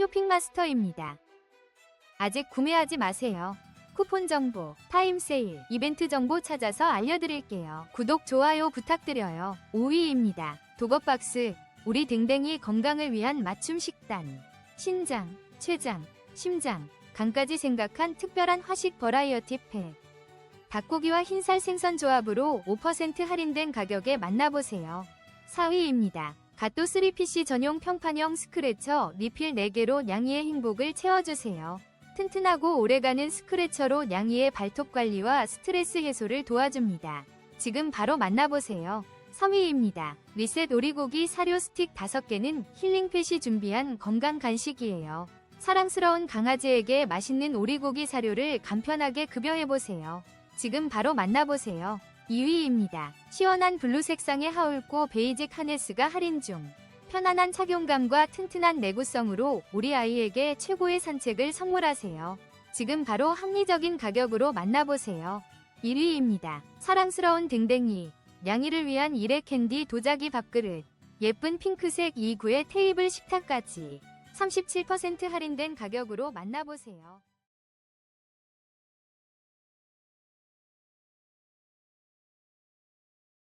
쇼핑마스터입니다. 아직 구매하지 마세요. 쿠폰 정보, 타임 세일, 이벤트 정보 찾아서 알려드릴게요. 구독, 좋아요 부탁드려요. 5위입니다. 도거박스, 우리 댕댕이 건강을 위한 맞춤 식단. 신장, 췌장, 심장, 간까지 생각한 특별한 화식 버라이어티 팩. 닭고기와 흰살 생선 조합으로 5% 할인된 가격에 만나보세요. 4위입니다. 갓도 3PC 전용 평판형 스크래처 리필 4개로 냥이의 행복을 채워주세요. 튼튼하고 오래가는 스크래처로 냥이의 발톱 관리와 스트레스 해소를 도와줍니다. 지금 바로 만나보세요. 3위입니다. 리셋 오리고기 사료 스틱 5개는 힐링팻이 준비한 건강 간식이에요. 사랑스러운 강아지에게 맛있는 오리고기 사료를 간편하게 급여해보세요. 지금 바로 만나보세요. 2위입니다. 시원한 블루 색상의 하울고 베이직 하네스가 할인 중. 편안한 착용감과 튼튼한 내구성으로 우리 아이에게 최고의 산책을 선물하세요. 지금 바로 합리적인 가격으로 만나보세요. 1위입니다. 사랑스러운 댕댕이. 냥이를 위한 일회 캔디 도자기 밥그릇. 예쁜 핑크색 2구의 테이블 식탁까지. 37% 할인된 가격으로 만나보세요.